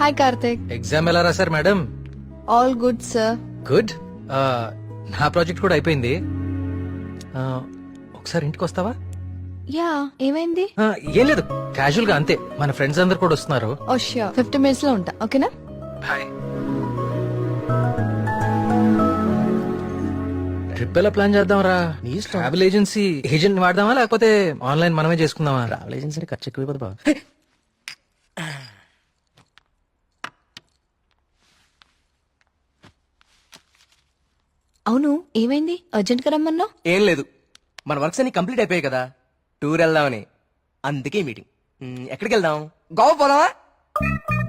Hi Karthik exam ఎలా రాశారు madam all good sir good నా ప్రాజెక్ట్ కూడా అయిపోయింది. ఆ, ఒకసారి ఇంటికి వస్తావా? యా ఏమైంది? ఆ, ఏం లేదు. క్యాజువల్గా అంతే. మన ఫ్రెండ్స్ అందరు కూడా వస్తున్నారు. ఓ ష్యూర్ ఫిఫ్టీ మినిట్స్లో ఉంటా. ఓకేనా? హాయ్ ట్రిప్ ఎలా ప్లాన్ చేద్దాం రా? ట్రావెల్ ఏజెన్సీ ఏజెంట్ వాడదామా లేకపోతే ఆన్లైన్ మనమే చేసుకుందామా? ట్రావెల్ ఏజెన్సీ ఖర్చు ఎక్కువ అవును ఏమైంది? అర్జెంట్గా రమ్మన్నావు? ఏం లేదు. మన వర్క్స్ అన్ని కంప్లీట్ అయిపోయాయి కదా. టూర్ వెళ్దామని. అందుకే మీటింగ్. మ్, ఎక్కడికి వెళ్దాం గోవా పోదామా?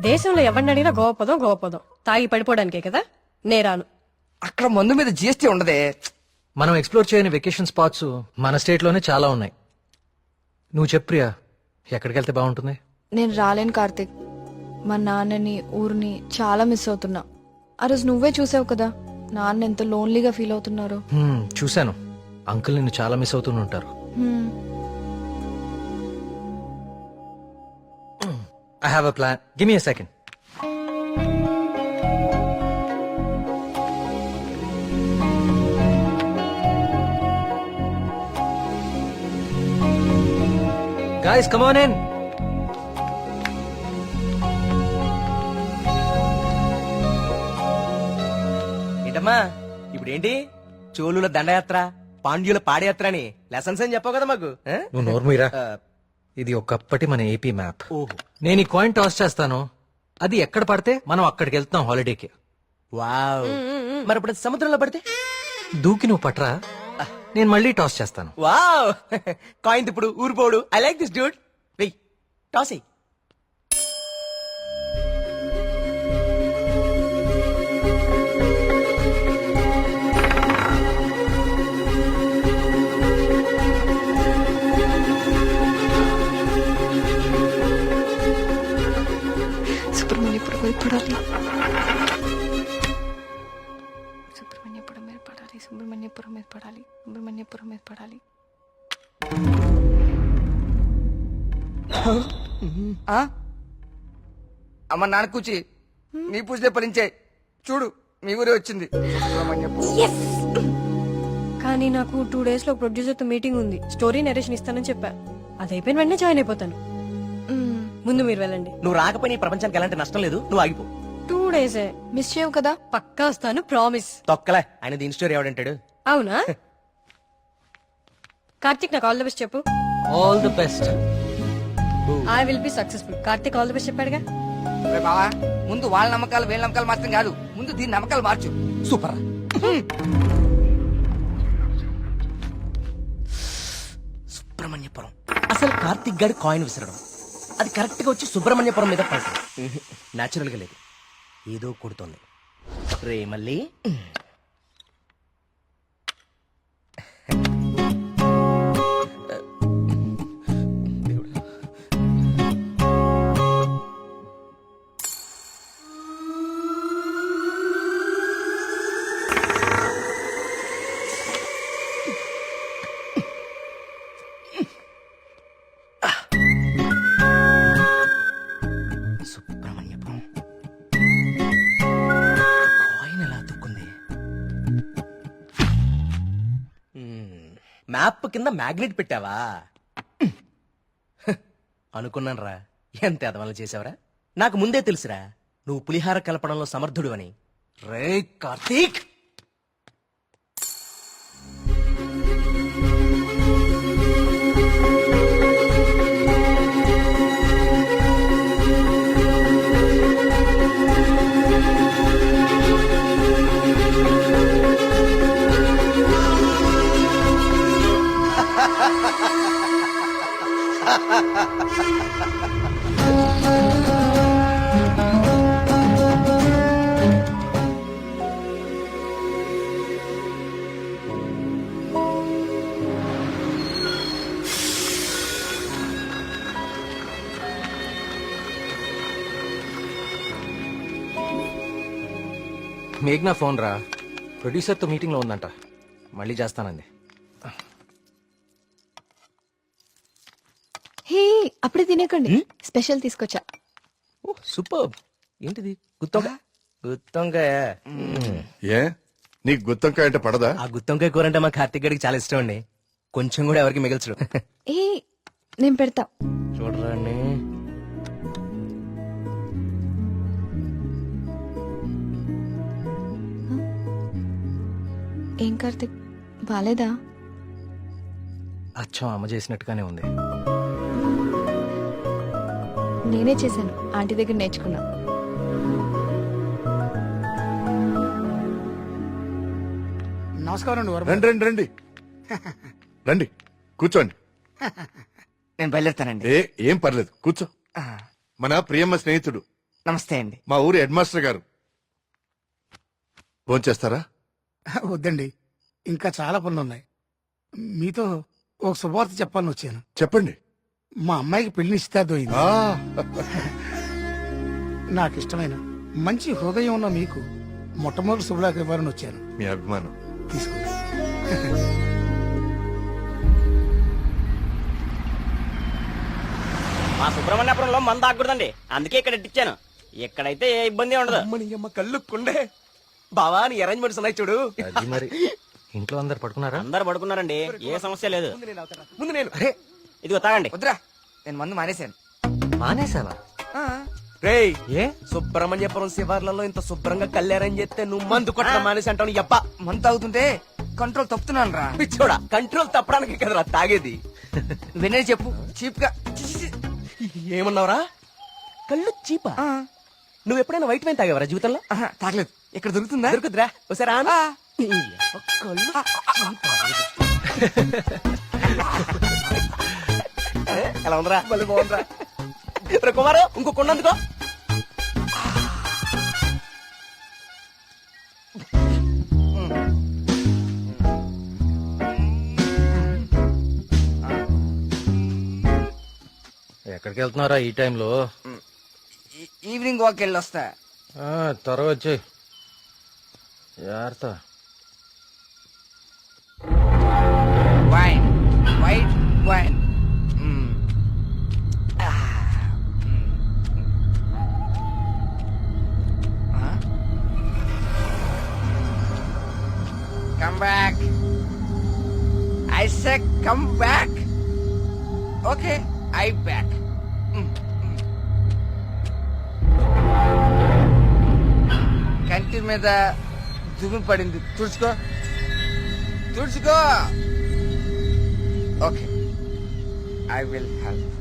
దేశంలో ఎవరిని అడిగినా గోపదం గోపదం తాగి పడిపోవడానికే కదా? నేరాను అక్కడ మందు మీద జిఎస్టీ ఉండదే. మనం ఎక్స్ప్లోర్ చేయని వెకేషన్ స్పాట్స్ మన స్టేట్లోనే చాలా ఉన్నాయి. నువ్వు చెప్పు ప్రియా ఎక్కడికి వెళ్తే బాగుంటుంది? నేను రాలేను కార్తిక్. మా నాన్నని ఊరిని చాలా మిస్ అవుతున్నా. ఆ రోజు నువ్వే చూసావు కదా? నాన్న ఎంత లోన్లీగా ఫీల్ అవుతున్నారు. చూశాను. అంకుల్ నిన్ను చాలా మిస్ అవుతూ ఉంటారు. హ్మ్. I have a plan give me second Guys, come on in. ఏంటమ్మా ఇప్పుడు ఏంటి చోళుల దండయాత్ర పాండ్యుల పాదయాత్ర అని లెసన్స్ అని చెప్పావు కదా మాకు ఆ? నువ్వు నోర్మీరా ఆ, ఇది ఒకప్పటి మన ఏపీ మ్యాప్. ఓహో. నేను ఈ కాయిన్ టాస్ చేస్తాను. అది ఎక్కడ పడితే మనం అక్కడికి వెళ్తున్నాం హాలిడేకి వావ్. మరి ఇప్పుడు సముద్రంలో పడితే? దూకి నువ్వు పట్రా. నేను మళ్ళీ టాస్ చేస్తాను. వావ్. కాయిన్ ఇప్పుడు ఊరిపోడు ఐ లైక్ దిస్ డ్యూడ్ వెయ్ టాస్ ఎయ్. పడాలి సుబ్రహ్మణ్యపురం మీద పడాలి సుబ్రహ్మణ్యపురం మీద పడాలి సుబ్రహ్మణ్యపురం మీద పడాలి? అమ్మ నాన్న కూచి నీ పూజలే ఫలించే చూడు మీ ఊరే వచ్చింది. కానీ నాకు టూ డేస్లో ప్రొడ్యూసర్తో మీటింగ్ ఉంది. స్టోరీ నరేషన్ ఇస్తానని చెప్పా. అది అయిపోయిన వెంటనే జాయిన్ అయిపోతాను. ముందు మీరు వెళ్ళండి. నువ్వు రాకపోయినా ఈ ప్రపంచానికి ఎలాంటి నష్టం లేదు. నువ్వు ఆగిపో. టూ డేసే మిస్ చేయవు కదా? పక్కా వస్తాను ప్రామిస్ తొక్కలే. ఆయన దీని స్టోరీ ఎవడంటాడు అవునా? కార్తిక్ నాకు ఆల్ ది బెస్ట్ చెప్పు. All the best I will be successful Karthik all the best చెప్పాడుగా? బావా ముందు వాళ్ళ నమ్మకాలు వీళ్ళ నమ్మకాలు మార్చడం కాదు. ముందు దీని నమ్మకాలు మార్చు. సూపర్ సుబ్రహ్మణ్యపురం. అసలు కార్తిక్ గారి కాయిన్ విసరడం. అది కరెక్ట్గా వచ్చి సుబ్రహ్మణ్యపురం మీద పడుతుంది. న్యాచురల్గా లేదు. ఏదో కొడుతోంది. రే మళ్ళీ మ్యాప్ కింద మ్యాగ్నెట్ పెట్టావా? అనుకున్నాను రా ఎంత ఎదవలు చేసావరా నాకు ముందే తెలుసురా. నువ్వు పులిహార కలపడంలో సమర్థుడు అని రే కార్తీక్! మేఘ్నా ఫోన్ రా. ప్రొడ్యూసర్తో మీటింగ్లో ఉందంట. మళ్ళీ చేస్తానంది. హే అప్పుడే తినేకండి. స్పెషల్ తీసుకొచ్చా. Oh super. ఏంటిది? గుత్తొంకాయ? గుత్తొంకాయ. ఏ? నీకు గుత్తంకాయ అంటే పడదా? ఆ గుత్తొంకాయ కూర అంటే మా కార్తీక్ గడికి చాలా ఇష్టం అండి. కొంచెం కూడా ఎవరికి మిగల్చడు ఏ నేను పెడతా. చూడరాండి ఏం కార్తిక్? బాలేదా? అచ్చం అమ్మ చేసినట్టుగానే ఉంది. నేనే చేశాను. ఆంటీ దగ్గర నేర్చుకున్నా. నమస్కారం అండి వరమ. రండి రండి రండి. రండి కూర్చోండి. నేను బయలుదేరుతానండి. ఏ ఏం పర్లేదు కూర్చో. ఆ, మన ప్రియమ్మ స్నేహితుడు. నమస్తే అండి. మా ఊరి హెడ్ మాస్టర్ గారు. భోంచేస్తారా? వద్దండి. ఇంకా చాలా పనులు ఉన్నాయి మీతో ఒక శుభవార్త చెప్పాలని వచ్చాను. చెప్పండి. మా అమ్మాయికి పెళ్ళి ఆ. నాకు ఇష్టమైన మంచి హృదయం ఉన్న మీకు మొట్టమొదటి శుభలాకి ఇవ్వాలని వచ్చాను. మీ అభిమానం. తీసుకోండి మా సుబ్రహ్మణ్యపురంలో మంద ఆగకూడదండి. అందుకే ఇక్కడ ఇట్టించాను ఇక్కడైతే ఏ ఇబ్బంది ఉండదు. అమ్మని అమ్మ కళ్ళు కుండే. బావా నీ అరేంజ్మెంట్స్ ఉన్నాయి చూడు. అది మరి. ఇంట్లో అందరు పడుకున్నారా? అందరు పడుకున్నారండి. ఏ సమస్య లేదు. ముందు నేను అవుతాను. ముందు నేను. ఇదిగో తాగండి. వద్దురా. నేను మందు మానేశాను. మానేసావా ఆ, రేయ్ ఏ? సుబ్రహ్మణ్యపురం శివార్లలో ఇంత శుభ్రంగా కళ్యాణం చేస్తే నువ్వు మందు కొట్టడం మానేసి అంటావు యప్ప మందు తాగుతుంటే కంట్రోల్ తప్పుతున్నాను రా. పిచ్చోడా కంట్రోల్ తప్పడానికి కదరా తాగేది. వినే చెప్పు చీప్గా చి, చి, చి. ఏమన్నావురా? కళ్ళు చీపా? ఆ, నువ్వు ఎప్పుడైనా వైట్ వైన్ తాగేవరా జీవితంలో? ఆహా, తాగలేదు. ఇక్కడ దొరుకుతుందా? దొరుకుతురా ఒకసారి ఆను. ఎలా ఉందిరా? భలే బాగుందిరా. రే కుమారు ఇంకో కొండందుకో ఎక్కడికి వెళ్తున్నారా ఈ టైంలో? ఈవినింగ్ వాక్ వెళ్ళి వస్తా ఆ, త్వరగా వచ్చి జాగ్రత్త. Wine white wine come back I say come back okay I back కంటి మీద దుమ్ము పడింది. తుడుచుకో. తుడుచుకో. Okay I will help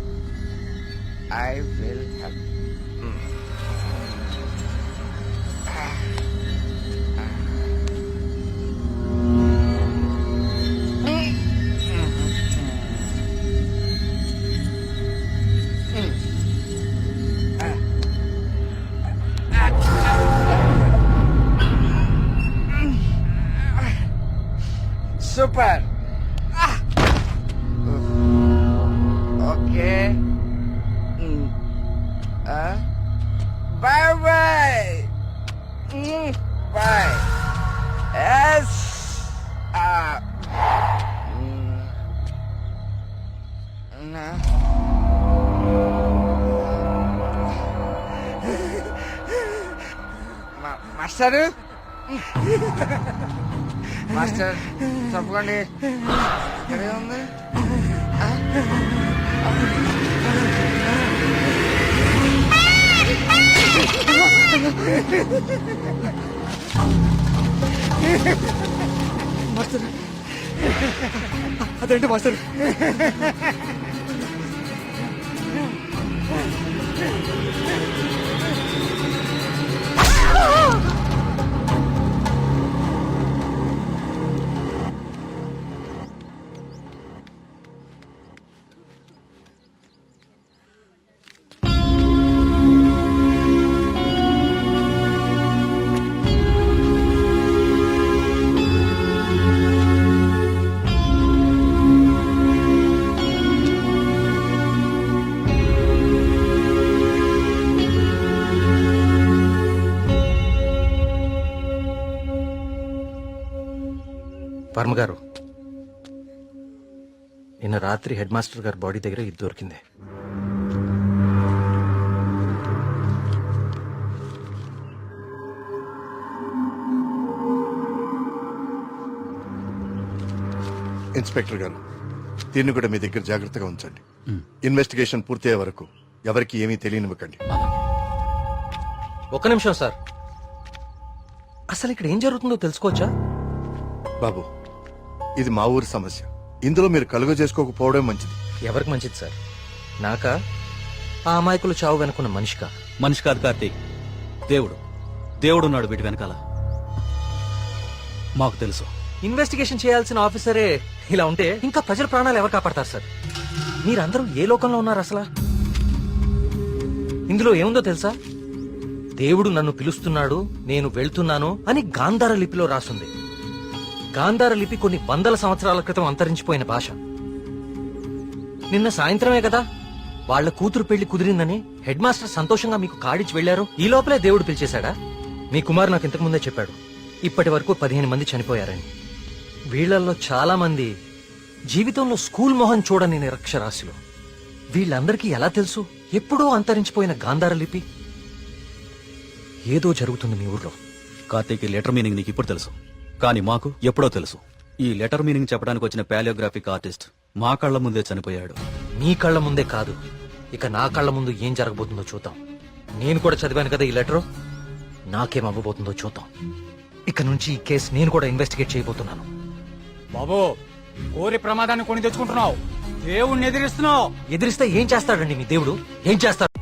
I will help bye bye bye yes master master తప్పకండి ఇక్కడే మాస్టర్. అదేంటి మాస్టర్? వర్మ గారు నిన్న రాత్రి హెడ్ మాస్టర్ గారి బాడీ దగ్గర ఇది దొరికింది. ఇన్స్పెక్టర్ గారు దీన్ని కూడా మీ దగ్గర జాగ్రత్తగా ఉంచండి. ఇన్వెస్టిగేషన్ పూర్తయ్యే వరకు ఎవరికి ఏమీ తెలియనివ్వకండి. ఒక్క నిమిషం సార్. అసలు ఇక్కడ ఏం జరుగుతుందో తెలుసుకోవచ్చా? బాబు ఇది మా ఊరి సమస్య. ఇందులో మీరు కలుగ చేసుకోకపోవడం మంచిది. ఎవరికి మంచిది సార్? నాకా? ఆ అమాయకులు చావు వెనుకున్న మనిషికా? మనిషి కాదు కార్తీక్. దేవుడు. దేవుడు ఉన్నాడు వీటి వెనకాల. మాకు తెలుసు. ఇన్వెస్టిగేషన్ చేయాల్సిన ఆఫీసరే ఇలా ఉంటే ఇంకా ప్రజల ప్రాణాలు ఎవరు కాపాడతారు సార్? మీరందరూ ఏ లోకంలో ఉన్నారు అసలు? ఇందులో ఏముందో తెలుసా? దేవుడు నన్ను పిలుస్తున్నాడు నేను వెళ్తున్నాను అని గాంధార లిపిలో రాసుంది. గాంధార లిపి కొన్ని వందల సంవత్సరాల క్రితం అంతరించిపోయిన భాష. నిన్న సాయంత్రమే కదా వాళ్ళ కూతురు పెళ్ళి కుదిరిందని హెడ్ మాస్టర్ సంతోషంగా మీకు కాడిచి వెళ్ళారు ఈ లోపలే దేవుడు పిలిచేశాడా? మీ కుమారు నాకు ఇంతకు ముందే చెప్పాడు. ఇప్పటి వరకు పదిహేను మంది చనిపోయారని. వీళ్ళల్లో చాలా మంది జీవితంలో స్కూల్ మొహం చూడని నిరక్షరాస్యులు. వీళ్ళందరికీ ఎలా తెలుసు? ఎప్పుడో అంతరించిపోయిన గాంధార లిపి. ఏదో జరుగుతుంది మీ ఊర్లో. కార్తీక్ లెటర్ మీనింగ్ నీకు ఇప్పుడు తెలుసు. కానీ మాకు ఎప్పుడో తెలుసు. ఈ లెటర్ మీనింగ్ చెప్పడానికి వచ్చిన పాలియోగ్రాఫిక్ ఆర్టిస్ట్ మా కళ్ళ ముందే చనిపోయాడు. మీ కళ్ళ ముందే కాదు. ఇక నా కళ్ళ ముందు ఏం జరగబోతుందో చూద్దాం. నేను కూడా చదివాను కదా ఈ లెటరు? నాకేం అవ్వబోతుందో చూద్దాం. ఇక నుంచి ఈ కేసు నేను కూడా ఇన్వెస్టిగేట్ చేయబోతున్నాను. బాబు కోరి ప్రమాదాన్ని కొని తెచ్చుకుంటున్నావు. దేవుణ్ణి ఎదిరిస్తున్నావు. ఎదిరిస్తే ఏం చేస్తాడండి మీ దేవుడు? ఏం చేస్తాడు?